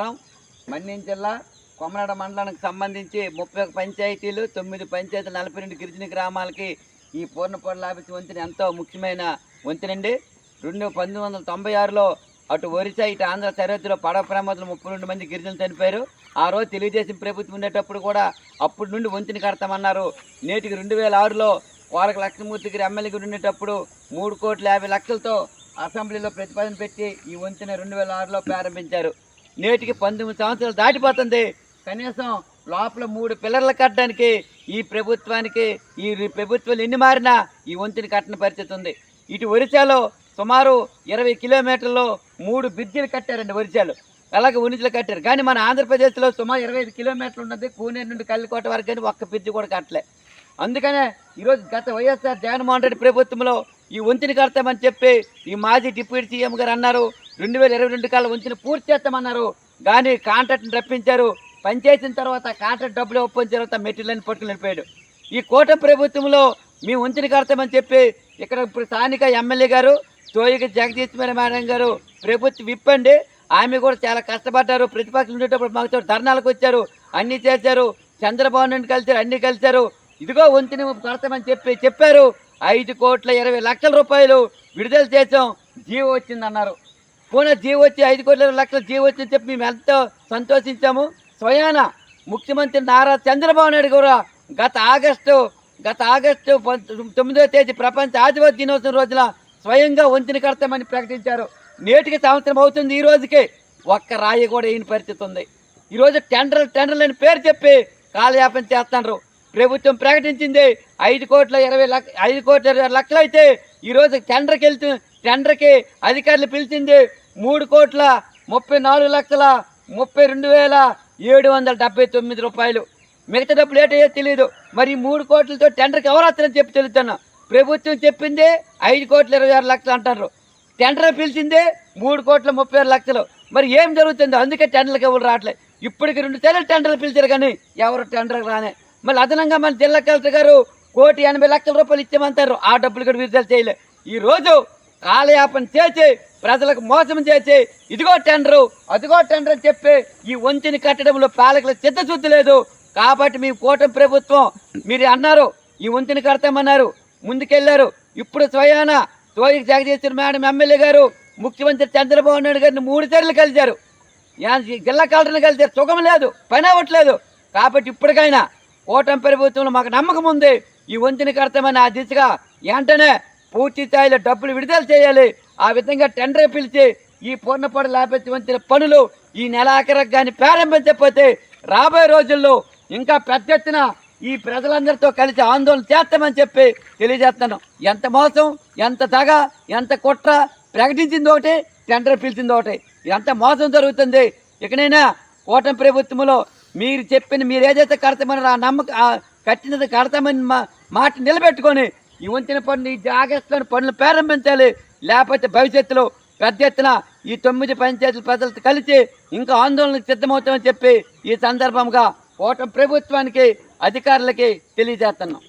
నమస్కారం. మన్యం జిల్లా కొమనాడ మండలానికి సంబంధించి ముప్పై ఒక పంచాయతీలు తొమ్మిది పంచాయతీలు నలభై రెండు గిరిజన గ్రామాలకి ఈ పూర్ణపొడల ఆఫీస్ వంతెన ఎంతో ముఖ్యమైన వంతెనండి రెండు పంతొమ్మిది వందల తొంభై ఆరులో అటు ఒరిస్సా ఇటు ఆంధ్ర సరిహద్దులో పడవ ప్రమాదంలో ముప్పై రెండు మంది గిరిజనులు చనిపోయారు. ఆ రోజు తెలుగుదేశం ప్రభుత్వం ఉండేటప్పుడు కూడా అప్పటి నుండి వంతెన కడతామన్నారు. నేటికి రెండు వేల ఆరులో కోరక లక్ష్మీమూర్తి గారి ఎమ్మెల్యే ఉండేటప్పుడు మూడు కోట్ల యాభై లక్షలతో అసెంబ్లీలో ప్రతిపాదన పెట్టి ఈ వంతెన రెండు వేల ఆరులో ప్రారంభించారు. నేటికి పంతొమ్మిది సంవత్సరాలు దాటిపోతుంది. కనీసం లోపల మూడు పిల్లర్లు కట్టడానికి ఈ ప్రభుత్వానికి ఈ ప్రభుత్వాలు ఎన్ని మారినా ఈ వంతుని కట్టిన పరిస్థితి ఉంది. ఇటు ఒరిస్సాలో సుమారు ఇరవై కిలోమీటర్లు మూడు బ్రిడ్జిలు కట్టారండి ఒరిస్సాలో. అలాగే ఉనితులు కట్టారు. కానీ మన ఆంధ్రప్రదేశ్లో సుమారు ఇరవై ఐదు కిలోమీటర్లు ఉన్నది. కూనేరు నుండి కల్లికోట వరకు కానీ ఒక్క బ్రిడ్జి కూడా కట్టలే. అందుకనే ఈరోజు గత వైఎస్ఆర్ జగన్మోహన్ రెడ్డి ప్రభుత్వంలో ఈ వంతిని కడతామని చెప్పి ఈ మాజీ డిప్యూటీ సీఎం గారు అన్నారు. రెండు వేల ఇరవై రెండు కాల ఉంచిన పూర్తి చేస్తామన్నారు. కానీ కాంట్రాక్ట్ని రప్పించారు. పనిచేసిన తర్వాత కాంట్రాక్ట్ డబ్బులు ఒప్పించిన తర్వాత మెటీరియల్ని పట్టుకుని వెళ్ళిపోయాడు. ఈ కోట ప్రభుత్వంలో మేము ఉంచిన కడతామని చెప్పి ఇక్కడ ఇప్పుడు స్థానిక ఎమ్మెల్యే గారు తోయిక జగదీశ్వర మేడం గారు ప్రభుత్వం విప్పండి. ఆమె కూడా చాలా కష్టపడ్డారు. ప్రతిపక్షం ఉండేటప్పుడు మాకు ధర్నాలకు వచ్చారు. అన్నీ చేశారు. చంద్రబాబు నాయుడు కలిశారు అన్నీ కలిశారు. ఇదిగో వంతుని కడతామని చెప్పి చెప్పారు. ఐదు కోట్ల ఇరవై లక్షల రూపాయలు విడుదల చేసాం జీవో వచ్చిందన్నారు. పోనీ జీవో వచ్చి ఐదు కోట్ల ఇరవై లక్షల జీవో వచ్చిందని చెప్పి మేము ఎంతో సంతోషించాము. స్వయాన ముఖ్యమంత్రి నారా చంద్రబాబు నాయుడు గారు గత ఆగస్టు గత ఆగస్టు తొమ్మిదో తేదీ ప్రపంచ ఆదివాసీ దినోత్సవం రోజున స్వయంగా వంతెన కడతామని ప్రకటించారు. నేటికి సంవత్సరం అవుతుంది ఈ రోజుకి. ఒక్క రాయి కూడా ఈయన పరిస్థితి ఉంది. ఈరోజు టెండర్ టెండర్లు అని పేరు చెప్పి కాలయాపన చేస్తున్నారు. ప్రభుత్వం ప్రకటించింది ఐదు కోట్ల ఇరవై లక్ష ఐదు కోట్ల ఇరవై లక్షలు అయితే ఈరోజు టెండర్కి వెళ్తూ టెండర్కి అధికారులు పిలిచింది మూడు కోట్ల ముప్పై నాలుగు లక్షల ముప్పై రెండు వేల ఏడు వందల డెబ్బై తొమ్మిది రూపాయలు. మిగతా డబ్బులు ఏటయ్యో తెలియదు మరి మూడు కోట్లతో టెండర్కి ఎవరు వస్తారని చెప్పి తెలుస్తున్నా. ప్రభుత్వం చెప్పింది ఐదు కోట్ల ఇరవై ఆరు లక్షలు అంటారు. టెండర్ పిలిచింది మూడు కోట్ల ముప్పై ఆరు లక్షలు. మరి ఏం జరుగుతుందో? అందుకే టెండర్లకు ఎవరు రావట్లేదు ఇప్పటికి రెండు సార్లు టెండర్లు పిలిచారు కానీ ఎవరు టెండర్కి రానే మళ్ళీ అదనంగా మన జిల్లా కలెక్టర్ గారు కోటి ఎనభై లక్షల రూపాయలు ఇచ్చామంటారు ఆ డబ్బులు కూడా విడుదల చేయలేదు ఈ రోజు కాలయాపన చేసి ప్రజలకు మోసం చేసి ఇదిగో టెండరు అదిగో టెండర్ అని చెప్పి ఈ వంతిని కట్టడంలో పాలకుల చిత్తశుద్ధి లేదు. కాబట్టి మీ కూటమి ప్రభుత్వం మీరు అన్నారు ఈ వంతిని కడతామన్నారు ముందుకెళ్ళారు. ఇప్పుడు స్వయాన తోయికి జగదీశ్వర మేడం ఎమ్మెల్యే గారు ముఖ్యమంత్రి చంద్రబాబు నాయుడు గారిని మూడు సార్లు కలిశారు. జిల్లా కలెక్టర్ని కలిశారు. సుఖం లేదు పని అవ్వట్లేదు. కాబట్టి ఇప్పటికైనా కూటమి ప్రభుత్వంలో మాకు నమ్మకం ఉంది ఈ వంతిని కడతామని ఆ దిశగా వెంటనే పూర్తి స్థాయిలో డబ్బులు విడుదల చేయాలి. ఆ విధంగా టెండర్ పిలిచి ఈ పూర్ణపడి లాభెత్తి పనులు ఈ నెలాఖరకు కానీ ప్రారంభించకపోతే రాబోయే రోజుల్లో ఇంకా పెద్ద ఎత్తున ఈ ప్రజలందరితో కలిసి ఆందోళన చేస్తామని చెప్పి తెలియజేస్తాను ఎంత మోసం ఎంత తగ ఎంత కుట్ర ప్రకటించింది ఒకటి టెండర్ పిలిచింది ఒకటి. ఎంత మోసం జరుగుతుంది? ఇకనైనా కూటమి ప్రభుత్వంలో మీరు చెప్పిన మీరు ఏదైతే కడతామని ఆ నమ్మకం కట్టినది కడతామని మా మాట నిలబెట్టుకొని ఈ వంచిన పనులు ఈ ఆగస్టులోని పనులు ప్రారంభించాలి. లేకపోతే భవిష్యత్తులో పెద్ద ఎత్తున ఈ తొమ్మిది పంచాయతీల ప్రజలతో కలిసి ఇంకా ఆందోళనకు సిద్ధమవుతామని చెప్పి ఈ సందర్భంగా ఓటమి ప్రభుత్వానికి అధికారులకి తెలియజేస్తున్నాం.